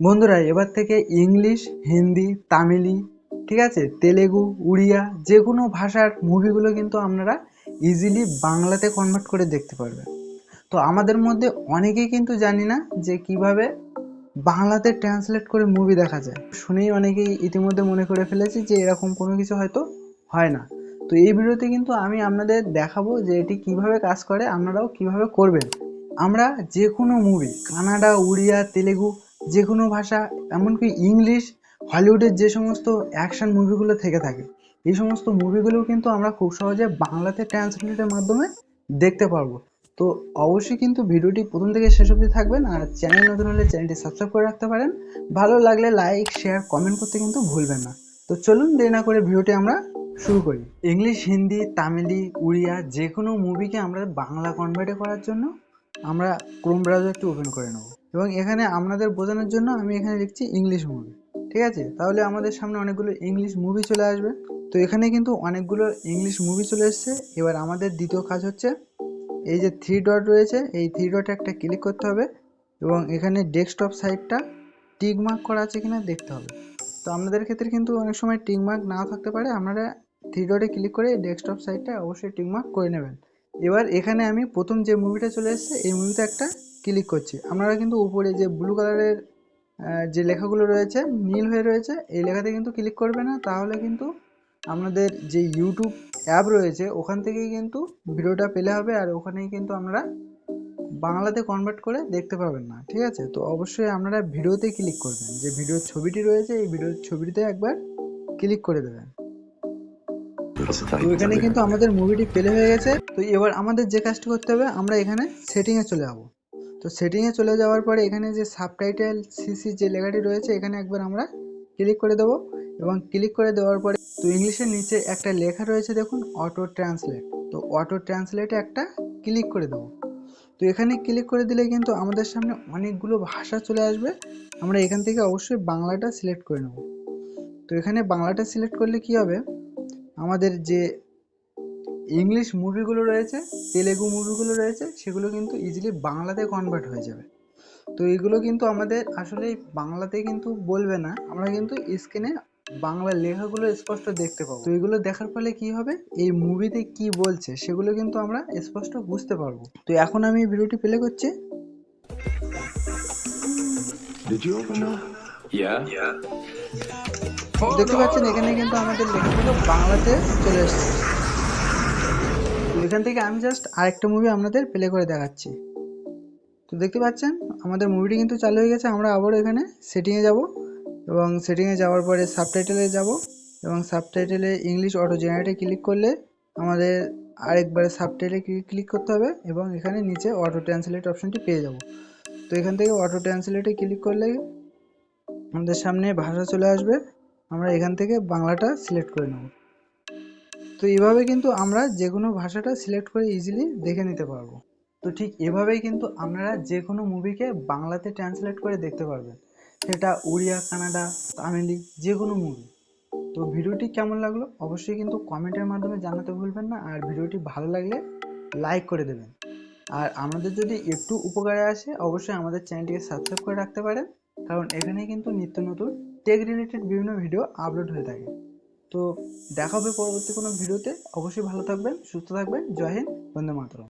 বন্ধুরা, এবার থেকে ইংলিশ, হিন্দি, তামিলি, ঠিক আছে, তেলেগু, উড়িয়া যে কোনো ভাষার মুভিগুলো কিন্তু আপনারা ইজিলি বাংলাতে কনভার্ট করে দেখতে পারবেন। তো আমাদের মধ্যে অনেকেই কিন্তু জানি না যে কীভাবে বাংলাতে ট্রান্সলেট করে মুভি দেখা যায়। শুনেই অনেকেই ইতিমধ্যে মনে করে ফেলেছি যে এরকম কোনো কিছু হয়তো হয় না। তো এই ভিডিওতে কিন্তু আমি আপনাদের দেখাবো যে এটি কীভাবে কাজ করে, আপনারাও কীভাবে করবেন। আমরা যে কোনো মুভি কানাডা, উড়িয়া, তেলেগু যে কোনো ভাষা, এমনকি ইংলিশ, হলিউডের যে সমস্ত অ্যাকশন মুভিগুলো থেকে থাকে, এই সমস্ত মুভিগুলোও কিন্তু আমরা খুব সহজে বাংলাতে ট্রান্সলেটের মাধ্যমে দেখতে পারব। তো অবশ্যই কিন্তু ভিডিওটি প্রথম থেকে শেষ অবধি থাকবেন, আর চ্যানেল নতুন হলে চ্যানেলটি সাবস্ক্রাইব করে রাখতে পারেন। ভালো লাগলে লাইক শেয়ার কমেন্ট করতে কিন্তু ভুলবেন না। তো চলুন দেরি না করে ভিডিওটি আমরা শুরু করি। ইংলিশ, হিন্দি, তামিলি, উড়িয়া যে কোনো মুভিকে আমরা বাংলা কনভার্টে করার জন্য আমরা ক্রোম ব্রাউজারটি ওপেন করে নেব। এবং এখানে আপনাদের বোঝানোর জন্য আমি এখানে লিখছি ইংলিশ মুভি ঠিক আছে? তাহলে আমাদের সামনে অনেকগুলো ইংলিশ মুভি চলে আসবে। তো এখানে কিন্তু অনেকগুলো ইংলিশ মুভি চলে এসছে। এবার আমাদের দ্বিতীয় কাজ হচ্ছে, এই যে থ্রি ডট রয়েছে, এই থ্রি ডটে একটা ক্লিক করতে হবে এবং এখানে ডেস্কটপ সাইটটা টিক মার্ক করা আছে কিনা দেখতে হবে। তো আপনাদের ক্ষেত্রে কিন্তু অনেক সময় টিক মার্ক নাও থাকতে পারে। আপনারা থ্রি ডটে ক্লিক করে ডেস্কটপ সাইটটা অবশ্যই টিক মার্ক করে নেবেন। এবার এখানে আমি প্রথম যে মুভিটা চলে এসেছে, এই মুভিতে একটা ক্লিক করছি। আপনারা কিন্তু উপরে যে ব্লু কালারের যে লেখাগুলো রয়েছে, নীল হয়ে রয়েছে, এই লেখাতে কিন্তু ক্লিক করবে না। তাহলে কিন্তু আপনাদের যে ইউটিউব অ্যাপ রয়েছে, ওখান থেকেই কিন্তু ভিডিওটা পেলে হবে আর ওখানেই কিন্তু আমরা বাংলাতে কনভার্ট করে দেখতে পাবেন না। ঠিক আছে? তো অবশ্যই আপনারা ভিডিওতে ক্লিক করবেন। যে ভিডিওর ছবিটি রয়েছে, এই ভিডিওর ছবিটিতে একবার ক্লিক করে দেবেন। তো এখানে কিন্তু আমাদের মুভিটি পেলে হয়ে গেছে। তো এবার আমাদের যে কাজটি করতে হবে, আমরা এখানে সেটিংয়ে চলে যাব। তো সেটিংয়ে চলে যাওয়ার পরে এখানে যে সাবটাইটেল সিসি যে লেখাটি রয়েছে, এখানে একবার আমরা ক্লিক করে দেবো এবং ক্লিক করে দেওয়ার পরে তো ইংলিশের নিচে একটা লেখা রয়েছে দেখুন অটো ট্রান্সলেট তো অটো ট্রান্সলেটে একটা ক্লিক করে দেবো। তো এখানে ক্লিক করে দিলে কিন্তু আমাদের সামনে অনেকগুলো ভাষা চলে আসবে। আমরা এখান থেকে অবশ্যই বাংলাটা সিলেক্ট করে নেব। তো এখানে বাংলাটা সিলেক্ট করলে কি হবে? আমাদের যে ইংলিশ মুভিগুলো রয়েছে তেলেগু মুভিগুলো রয়েছে সেগুলো কিন্তু ইজিলি বাংলাতে কনভার্ট হয়ে যাবে তো এগুলো কিন্তু আমাদের আসলে বাংলাতে কিন্তু বলবে না আমরা কিন্তু স্ক্রিনে বাংলা লেখাগুলো স্পষ্ট দেখতে পাবো তো এগুলো দেখার ফলে কি হবে এই মুভিতে কি বলছে সেগুলো কিন্তু আমরা স্পষ্ট বুঝতে পারব তো এখন আমি ভিডিওটি প্লে করছি Did you open that? Yeah. Yeah. দেখতে পাচ্ছেন এখানে কিন্তু আমাদের লেখাগুলো বাংলাতে চলে এসেছে এখান থেকে আমি জাস্ট আরেকটা মুভি আপনাদের প্লে করে দেখাচ্ছি। তো দেখতে পাচ্ছেন, আমাদের মুভিটি কিন্তু চালু হয়ে গেছে, আমরা আবারও এখানে সেটিংয়ে যাব এবং সেটিংয়ে যাওয়ার পরে সাবটাইটেলে যাব এবং সাবটাইটেলে ইংলিশ অটো জেনারেটে ক্লিক করলে আমাদের আরেকবারে সাবটাইটেলে ক্লিক করতে হবে এবং এখানে নিচে অটো ট্রান্সলেট অপশনটি পেয়ে যাব। তো এখান থেকে অটো ট্রান্সলেটে ক্লিক করলে আমাদের সামনে ভাষা চলে আসবে, আমরা এখান থেকে বাংলাটা সিলেক্ট করে নেব। তো এভাবে কিন্তু আমরা যে কোনো ভাষাটা সিলেক্ট করে ইজিলি দেখে নিতে পারব। তো ঠিক এভাবেই কিন্তু আপনারা যে কোনো মুভিকে বাংলাতে ট্রান্সলেট করে দেখতে পারবেন। সেটা উড়িয়া কানাডা, তামিলি যে কোনো মুভি তো ভিডিওটি কেমন লাগল অবশ্যই কিন্তু কমেন্টের মাধ্যমে জানাতে ভুলবেন না আর ভিডিওটি ভালো লাগলে লাইক করে দেবেন। আর আমাদের যদি একটু উপকারে আসে অবশ্যই আমাদের চ্যানেলটিকে সাবস্ক্রাইব করে রাখতে পারেন। কারণ এখানে কিন্তু নিত্য নতুন টেক রিলেটেড বিভিন্ন ভিডিও আপলোড হয়ে থাকে। তো দেখা হবে পরবর্তী কোনো ভিডিওতে। অবশ্যই ভালো থাকবেন, সুস্থ থাকবেন। জয় হিন্দ, বন্দে মাতরম।